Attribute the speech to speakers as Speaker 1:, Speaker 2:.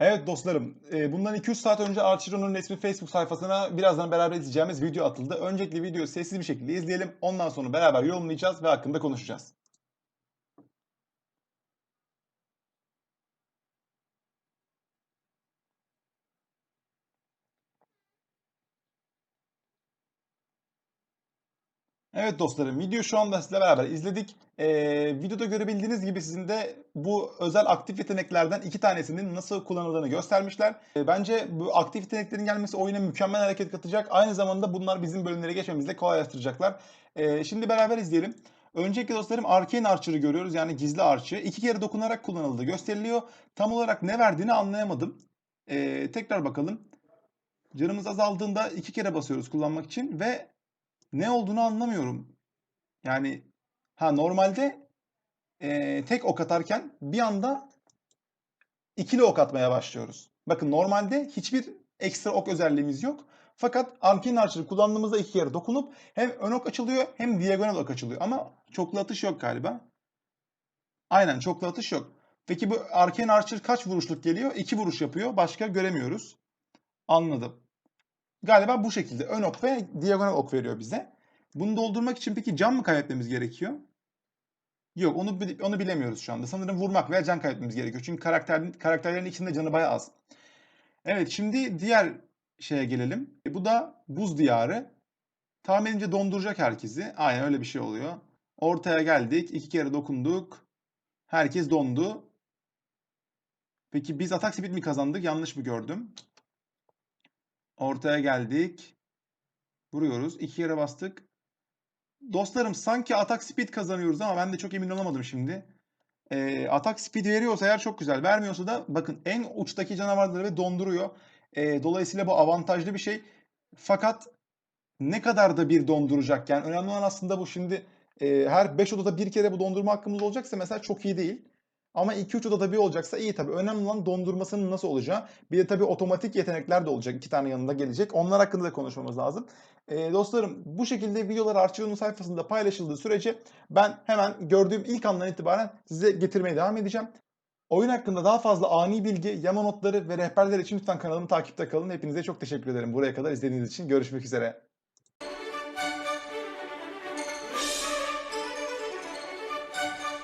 Speaker 1: Evet dostlarım, e, bundan 2-3 saat önce Archiro'nun resmi Facebook sayfasına birazdan beraber izleyeceğimiz video atıldı. Öncelikle videoyu sessiz bir şekilde izleyelim. Ondan sonra beraber yorumlayacağız ve hakkında konuşacağız. Evet dostlarım, video şu anda sizle beraber izledik. Ee, videoda görebildiğiniz gibi sizin de bu özel aktif yeteneklerden iki tanesinin nasıl kullanıldığını göstermişler. Ee, bence bu aktif yeteneklerin gelmesi oyuna mükemmel hareket katacak. Aynı zamanda bunlar bizim bölümlere geçmemizi de kolaylaştıracaklar. Ee, şimdi beraber izleyelim. Öncelikle dostlarım Arcane Archer'ı görüyoruz. Yani gizli Archer'ı. iki kere dokunarak kullanıldığı gösteriliyor. Tam olarak ne verdiğini anlayamadım. Ee, tekrar bakalım. Canımız azaldığında iki kere basıyoruz kullanmak için ve ne olduğunu anlamıyorum. Yani ha normalde eee, tek ok atarken bir anda ikili ok atmaya başlıyoruz. Bakın normalde hiçbir ekstra ok özelliğimiz yok. Fakat Arcane Archer'ı kullandığımızda iki kere dokunup hem ön ok açılıyor hem diagonal ok açılıyor. Ama çoklu atış yok galiba. Aynen çoklu atış yok. Peki bu Arcane Archer kaç vuruşluk geliyor? İki vuruş yapıyor. Başka göremiyoruz. Anladım. Galiba bu şekilde ön ok ve diagonal ok veriyor bize. Bunu doldurmak için peki can mı kaybetmemiz gerekiyor? Yok onu onu bilemiyoruz şu anda. Sanırım vurmak veya can kaybetmemiz gerekiyor. Çünkü karakter, karakterlerin ikisinde canı bayağı az. Evet şimdi diğer şeye gelelim. E, bu da buz diyarı. Tahminince donduracak herkesi. Aynen öyle bir şey oluyor. Ortaya geldik. iki kere dokunduk. Herkes dondu. Peki biz atak speed mi kazandık? Yanlış mı gördüm? Ortaya geldik. Vuruyoruz. İki kere bastık. Dostlarım sanki atak speed kazanıyoruz ama ben de çok emin olamadım şimdi. Ee, atak speed veriyorsa eğer çok güzel. Vermiyorsa da bakın en uçtaki canavarları ve donduruyor. Ee, dolayısıyla bu avantajlı bir şey. Fakat ne kadar da bir donduracak yani önemli olan aslında bu şimdi e, her 5 odada bir kere bu dondurma hakkımız olacaksa mesela çok iyi değil. Ama 2-3 odada bir olacaksa iyi tabii. Önemli olan dondurmasının nasıl olacağı. Bir de tabii otomatik yetenekler de olacak. iki tane yanında gelecek. Onlar hakkında da konuşmamız lazım. Ee, dostlarım bu şekilde videolar Arçelo'nun sayfasında paylaşıldığı sürece ben hemen gördüğüm ilk andan itibaren size getirmeye devam edeceğim. Oyun hakkında daha fazla ani bilgi, yama notları ve rehberler için lütfen kanalımı takipte kalın. Hepinize çok teşekkür ederim buraya kadar izlediğiniz için. Görüşmek üzere.